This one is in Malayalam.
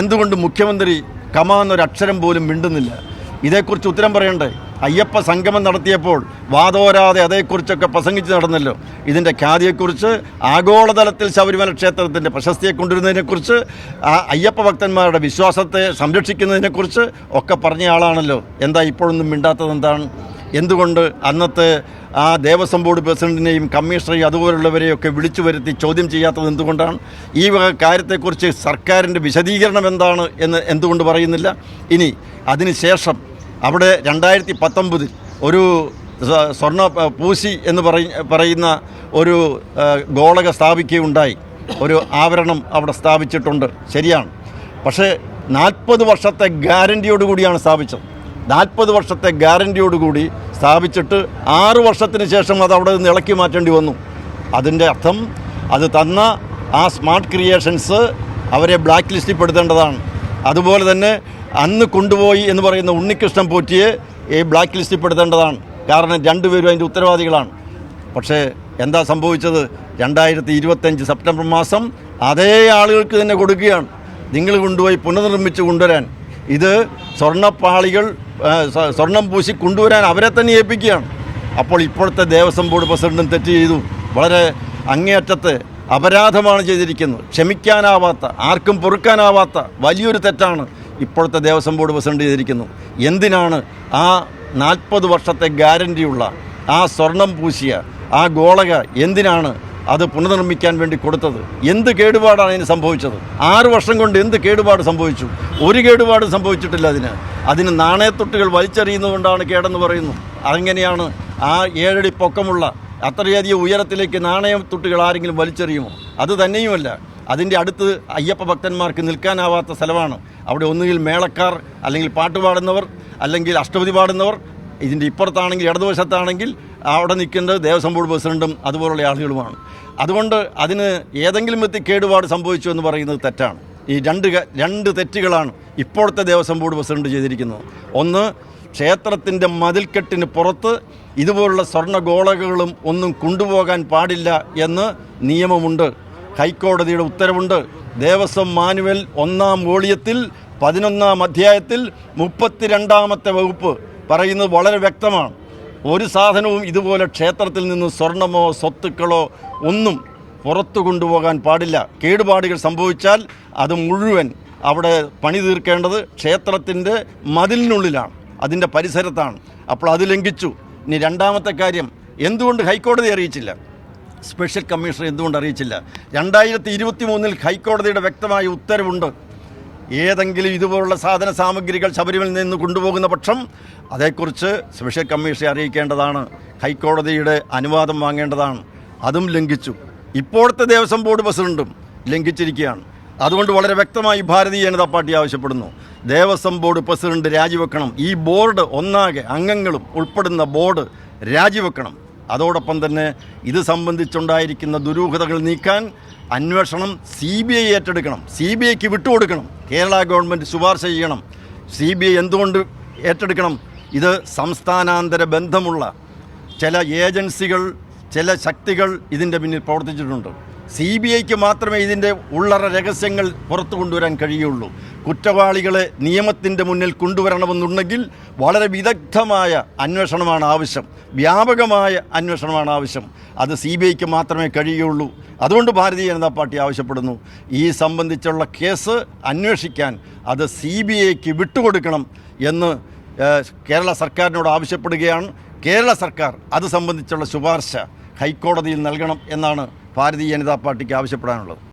എന്തുകൊണ്ട് മുഖ്യമന്ത്രി കമ എന്നൊരു അക്ഷരം പോലും മിണ്ടുന്നില്ല? ഇതേക്കുറിച്ച് ഉത്തരം പറയണ്ടേ? അയ്യപ്പ സംഗമം നടത്തിയപ്പോൾ വാതോരാതെ അതേക്കുറിച്ചൊക്കെ പ്രസംഗിച്ച് നടന്നല്ലോ. ഇതിന്റെ ഖ്യാതിയെക്കുറിച്ച് ആഗോളതലത്തിൽ ശബരിമല ക്ഷേത്രത്തിന്റെ പ്രശസ്തിയെ കൊണ്ടുവരുന്നതിനെക്കുറിച്ച് ആ അയ്യപ്പ ഭക്തന്മാരുടെ വിശ്വാസത്തെ സംരക്ഷിക്കുന്നതിനെക്കുറിച്ച് ഒക്കെ പറഞ്ഞ ആളാണല്ലോ എന്താ ഇപ്പോഴൊന്നും മിണ്ടാത്തത് എന്താണ് എന്തുകൊണ്ട് അന്നത്തെ ആ ദേവസ്വം ബോർഡ് പ്രസിഡന്റിനെയും കമ്മീഷണറെയും അതുപോലുള്ളവരെയൊക്കെ വിളിച്ചു വരുത്തി ചോദ്യം ചെയ്യാത്തത് എന്തുകൊണ്ടാണ്? ഈ വക കാര്യത്തെക്കുറിച്ച് സർക്കാരിന്റെ വിശദീകരണം എന്താണ് എന്ന് എന്തുകൊണ്ട് പറയുന്നില്ല? ഇനി അതിനുശേഷം അവിടെ രണ്ടായിരത്തി പത്തൊമ്പതിൽ ഒരു സ്വ- സ്വർണ പൂശി എന്ന് പറയ പറയുന്ന ഒരു ഗോളക സ്ഥാപിക്കുകയുണ്ടായി. ഒരു ആവരണം അവിടെ സ്ഥാപിച്ചിട്ടുണ്ട്. ശരിയാണ്. പക്ഷേ നാൽപ്പത് വർഷത്തെ ഗ്യാരന്റിയോടുകൂടിയാണ് സ്ഥാപിച്ചത്. നാൽപ്പത് വർഷത്തെ ഗ്യാരന്റിയോടുകൂടി സ്ഥാപിച്ചിട്ട് ആറു വർഷത്തിന് ശേഷം അത് അവിടെ നിന്ന് ഇളക്കി മാറ്റേണ്ടി വന്നു. അതിന്റെ അർത്ഥം അത് തന്ന ആ സ്മാർട്ട് ക്രിയേഷൻസ് അവരെ ബ്ലാക്ക് ലിസ്റ്റിൽ പെടുത്തേണ്ടതാണ് അതുപോലെ തന്നെ അന്ന് കൊണ്ടുപോയി എന്ന് പറയുന്ന ഉണ്ണികൃഷ്ണൻ പോറ്റിയെ ഈ ബ്ലാക്ക് ലിസ്റ്റിൽ പെടുത്തേണ്ടതാണ് കാരണം രണ്ടുപേരും അതിന്റെ ഉത്തരവാദികളാണ്. പക്ഷേ എന്താ സംഭവിച്ചത്? രണ്ടായിരത്തി ഇരുപത്തഞ്ച് സെപ്റ്റംബർ മാസം അതേ ആളുകൾക്ക് തന്നെ കൊടുക്കുകയാണ്. നിങ്ങൾ കൊണ്ടുപോയി പുനർനിർമ്മിച്ച് കൊണ്ടുവരാൻ. ഇത് സ്വർണപ്പാളികൾ സ്വർണം പൂശി കൊണ്ടുവരാൻ അവരെ തന്നെ ഏൽപ്പിക്കുകയാണ്. അപ്പോൾ ഇപ്പോഴത്തെ ദേവസ്വം ബോർഡ് പ്രസിഡന്റും തെറ്റ് ചെയ്തു. വളരെ അങ്ങേയറ്റത്തെ അപരാധമാണ് ചെയ്തിരിക്കുന്നത്. ക്ഷമിക്കാനാവാത്ത ആർക്കും പൊറുക്കാനാവാത്ത വലിയൊരു തെറ്റാണ് ഇപ്പോഴത്തെ ദേവസ്വം ബോർഡ് പ്രസിഡന്റ് ചെയ്തിരിക്കുന്നത്. എന്തിനാണ് ആ നാൽപ്പത് വർഷത്തെ ഗ്യാരന്റിയുള്ള ആ സ്വർണം പൂശിയ ആ ഗോളക എന്തിനാണ് അത് പുനർനിർമ്മിക്കാൻ വേണ്ടി കൊടുത്തത്. എന്ത് കേടുപാടാണ് അതിന് സംഭവിച്ചത്? ആറ് വർഷം കൊണ്ട് എന്ത് കേടുപാട് സംഭവിച്ചു? ഒരു കേടുപാട് സംഭവിച്ചിട്ടില്ല അതിന്. അതിന് നാണയത്തൊട്ടുകൾ വലിച്ചെറിയുന്നതുകൊണ്ടാണ് കേടെന്ന് പറയുന്നു. അതെങ്ങനെയാണ്? ആ ഏഴടി പൊക്കമുള്ള അത്രയധികം ഉയരത്തിലേക്ക് നാണയത്തൊട്ടുകൾ ആരെങ്കിലും വലിച്ചെറിയുമോ? അത് തന്നെയുമല്ല. അതിന്റെ അടുത്ത് അയ്യപ്പ ഭക്തന്മാർക്ക് നിൽക്കാനാവാത്ത സ്ഥലമാണ്. അവിടെ ഒന്നുകിൽ മേളക്കാർ അല്ലെങ്കിൽ പാട്ടുപാടുന്നവർ അല്ലെങ്കിൽ അഷ്ടപതി പാടുന്നവർ ഇതിന്റെ ഇപ്പുറത്താണെങ്കിൽ ഇടതുവശത്താണെങ്കിൽ അവിടെ നിൽക്കുന്നത് ദേവസ്വം ബോർഡ് പ്രസിഡന്റും അതുപോലുള്ള ആളുകളുമാണ്. അതുകൊണ്ട് അതിന് ഏതെങ്കിലും വിധത്തിൽ കേടുപാട് സംഭവിച്ചു എന്ന് പറയുന്നത് തെറ്റാണ്. ഈ രണ്ട് രണ്ട് തെറ്റുകളാണ് ഇപ്പോഴത്തെ ദേവസ്വം ബോർഡ് പ്രസിഡന്റ് ചെയ്തിരിക്കുന്നത്. ഒന്ന് ക്ഷേത്രത്തിന്റെ മതിൽക്കെട്ടിന് പുറത്ത് ഇതുപോലുള്ള സ്വർണ ഗോളകകളും ഒന്നും കൊണ്ടുപോകാൻ പാടില്ല എന്ന് നിയമമുണ്ട്. ഹൈക്കോടതിയുടെ ഉത്തരവുണ്ട്. ദേവസ്വം മാനുവൽ ഒന്നാം വോളിയത്തിൽ പതിനൊന്നാം അധ്യായത്തിൽ മുപ്പത്തിരണ്ടാമത്തെ വകുപ്പ് പറയുന്നത് വളരെ വ്യക്തമാണ്. ഒരു സാധനവും ഇതുപോലെ ക്ഷേത്രത്തിൽ നിന്ന് സ്വർണമോ സ്വത്തുക്കളോ ഒന്നും പുറത്തു കൊണ്ടുപോകാൻ പാടില്ല. കേടുപാടുകൾ സംഭവിച്ചാൽ അത് മുഴുവൻ അവിടെ പണി തീർക്കേണ്ടത് ക്ഷേത്രത്തിന്റെ മതിലിനുള്ളിലാണ്. അതിന്റെ പരിസരത്താണ്. അപ്പോൾ അത് ലംഘിച്ചു. ഇനി രണ്ടാമത്തെ കാര്യം എന്തുകൊണ്ട് ഹൈക്കോടതി അറിയിച്ചില്ല? സ്പെഷ്യൽ കമ്മീഷണർ എന്തുകൊണ്ട് അറിയിച്ചില്ല? രണ്ടായിരത്തി ഇരുപത്തി മൂന്നിൽ ഹൈക്കോടതിയുടെ വ്യക്തമായ ഉത്തരവുണ്ട്. ഏതെങ്കിലും ഇതുപോലുള്ള സാധന സാമഗ്രികൾ ശബരിമലയിൽ നിന്ന് കൊണ്ടുപോകുന്ന പക്ഷം അതേക്കുറിച്ച് സ്പെഷ്യൽ കമ്മീഷനെ അറിയിക്കേണ്ടതാണ്. ഹൈക്കോടതിയുടെ അനുവാദം വാങ്ങേണ്ടതാണ്. അതും ലംഘിച്ചു. ഇപ്പോഴത്തെ ദേവസ്വം ബോർഡ് പ്രസിഡന്റും ലംഘിച്ചിരിക്കുകയാണ്. അതുകൊണ്ട് വളരെ വ്യക്തമായി ഭാരതീയ ജനതാ പാർട്ടി ആവശ്യപ്പെടുന്നു. ദേവസ്വം ബോർഡ് പ്രസിഡന്റ് രാജിവെക്കണം. ഈ ബോർഡ് ഒന്നാകെ അംഗങ്ങളും ഉൾപ്പെടുന്ന ബോർഡ് രാജിവെക്കണം. അതോടൊപ്പം തന്നെ ഇത് സംബന്ധിച്ചുണ്ടായിരിക്കുന്ന ദുരൂഹതകൾ നീക്കാൻ അന്വേഷണം സി ബി ഐ ഏറ്റെടുക്കണം. സി ബി ഐക്ക് വിട്ടുകൊടുക്കണം. കേരള ഗവൺമെന്റ് ശുപാർശ ചെയ്യണം. സി ബി ഐ എന്തുകൊണ്ട് ഏറ്റെടുക്കണം? ഇത് സംസ്ഥാനാന്തര ബന്ധമുള്ള ചില ഏജൻസികൾ ചില ശക്തികൾ ഇതിന്റെ പിന്നിൽ പ്രവർത്തിച്ചിട്ടുണ്ട്. സി ബി ഐക്ക് മാത്രമേ ഇതിന്റെ ഉള്ളറ രഹസ്യങ്ങൾ പുറത്തു കൊണ്ടുവരാൻ കഴിയുള്ളൂ. കുറ്റവാളികളെ നിയമത്തിന്റെ മുന്നിൽ കൊണ്ടുവരണമെന്നുണ്ടെങ്കിൽ വളരെ വിദഗ്ധമായ അന്വേഷണമാണ് ആവശ്യം. വ്യാപകമായ അന്വേഷണമാണ് ആവശ്യം. അത് സി ബി ഐക്ക് മാത്രമേ കഴിയുള്ളൂ. അതുകൊണ്ട് ഭാരതീയ ജനതാ പാർട്ടി ആവശ്യപ്പെടുന്നു. ഈ സംബന്ധിച്ചുള്ള കേസ് അന്വേഷിക്കാൻ അത് സി ബി ഐക്ക് വിട്ടുകൊടുക്കണം എന്ന് കേരള സർക്കാരിനോട് ആവശ്യപ്പെടുകയാണ്. കേരള സർക്കാർ അത് സംബന്ധിച്ചുള്ള ശുപാർശ ഹൈക്കോടതിയിൽ നൽകണം എന്നാണ് ഭാരതീയ ജനതാ പാർട്ടിക്ക് ആവശ്യപ്പെടാനുള്ളത്.